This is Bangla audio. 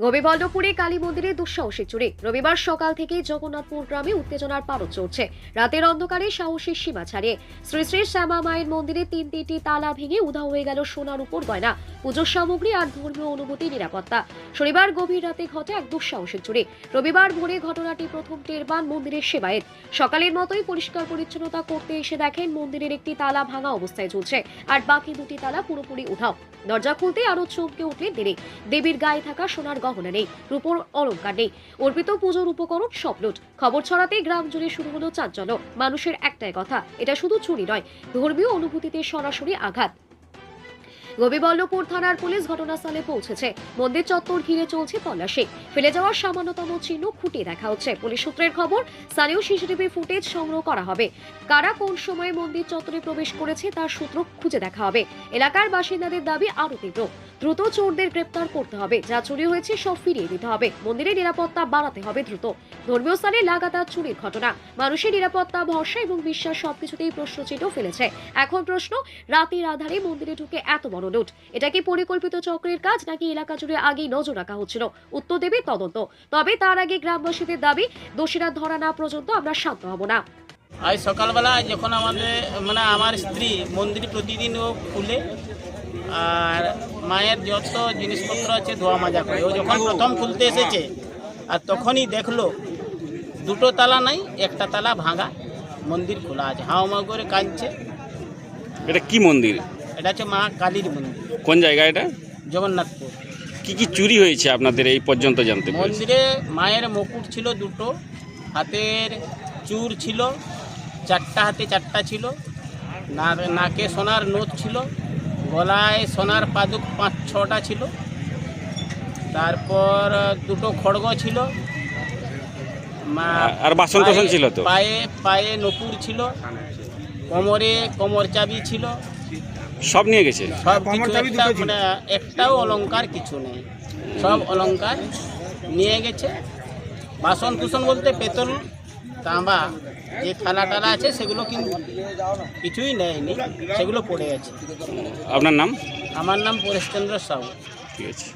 গোপীবল্লভপুরে কালী মন্দিরে দুঃসাহসিক চুরি। রবিবার সকাল থেকে জগন্নাথপুর গ্রামে উত্তেজনার পারদ চলছে রাতের অন্ধকারে সাহসের সীমা ছাড়িয়ে শ্রী শ্রী শ্যামা মায়ের মন্দিরে তিন তিনটি তালা ভেঙে উধাও হয়ে গেল সোনার উপর গয়না। পুজোর সামগ্রী আর ধর্মীয় অনুভূতি নিরাপত্তা। শনিবার গভীর রাতে ঘটে এক দুঃসাহসিক চুরি। রবিবার ভোরে ঘটনাটি প্রথম টের পান মন্দিরের সেবায়েত। সকালের মতোই পরিষ্কার পরিচ্ছন্নতা করতে এসে দেখেন মন্দিরের একটি তালা ভাঙা অবস্থায় ঝুলছে আর বাকি দুটি তালা পুরোপুরি উধাও। দরজা খুলতে আরও চমকে উঠলেন দেবীর গায়ে থাকা সোনার গহনা নেই রূপোর অলঙ্কার নেই। অর্পিত পুজোর উপকরণ সব লুট খবর ছড়াতে গ্রাম জুড়ে শুরু হলো চাঞ্চল্য। মানুষের একটাই কথা, এটা শুধু চুরি নয়। ধর্মীয় অনুভূতিতে সরাসরি আঘাত। গোপীবল্লভপুর থানার পুলিশ ঘটনাস্থলে পৌঁছেছে। মন্দির চত্বর ঘিরে চলছে তল্লাশি। ফেলে যাওয়ার সামান্যতম চিহ্ন খুঁটিয়ে দেখা হচ্ছে। পুলিশ সূত্রের খবর, স্থানীয় সিসিটিভি ফুটেজ সংগ্রহ করা হবে। কারা কোন সময় মন্দির চত্বরে প্রবেশ করেছে তার সূত্র খুঁজে দেখা হবে। এলাকার বাসিন্দাদের দাবি আরও তীব্র। দ্রুত চোরদের গ্রেপ্তার করতে হবে। যা চুরি হয়েছে সব ফিরিয়ে দিতে হবে। মন্দিরের নিরাপত্তা বাড়াতে হবে দ্রুত। ধর্মীয় স্থানে লাগাতার চুরির ঘটনা। মানুষের নিরাপত্তা, ভরসা এবং বিশ্বাস সবকিছুতেই প্রশ্নচিহ্ন ফেলেছে। এখন প্রশ্ন, রাতের আধারে মন্দিরে ঢুকে এত বড় লুট এটা কি পরিকল্পিত চক্রের কাজ নাকি এলাকা জুড়ে আগেই নজর রাখা হচ্ছিল? উত্তর দেবে তদন্ত। তবে তার আগে গ্রামবাসীদের দাবি দোষীরা ধরা না পর্যন্ত আমরা শান্ত হব না। আজ সকালবেলা যখন আমাদের মানে আমার স্ত্রী মন্দির প্রতিদিন ও খুলে আর মায়ের যত জিনিসপত্র আছে ধোয়া মাজা করে ও যখন প্রথম খুলতে এসেছে আর তখনই দেখল দুটো তালা নাই একটা তালা ভাঙা মন্দির খোলা আছে। হাও মাও করে কাঁদছে। এটা কি মন্দির? এটা হচ্ছে মা কালীর মন্দির। কোন জায়গা এটা? জগন্নাথপুর। কি কি চুরি হয়েছে আপনাদের এই পর্যন্ত জানতে পেরেছি। মন্দিরে মায়ের মুকুট ছিল দুটো হাতের চূড় ছিল চারটা হাতে চারটা ছিল না- নাকে সোনার নোট ছিল গলায় সোনার পাদুক পাঁচ ছটা ছিল তারপর দুটো খড়গ ছিল মা- আর বাসন পায়ে- ছিল তো? পায়ে পায়ে নপুর ছিল কোমরে কোমর চাবি ছিল সব নিয়ে গেছে? সব কিছু মানে একটাও অলংকার কিছু নেই। সব অলংকার নিয়ে গেছে। বাসন কুসন বলতে পেতল তাঁবা যে থালা টালা আছে সেগুলো কিন্তু কিছুই নেয়নি সেগুলো পড়ে আছে। আপনার নাম? আমার নাম পরেশচন্দ্র সাহু। ঠিক আছে।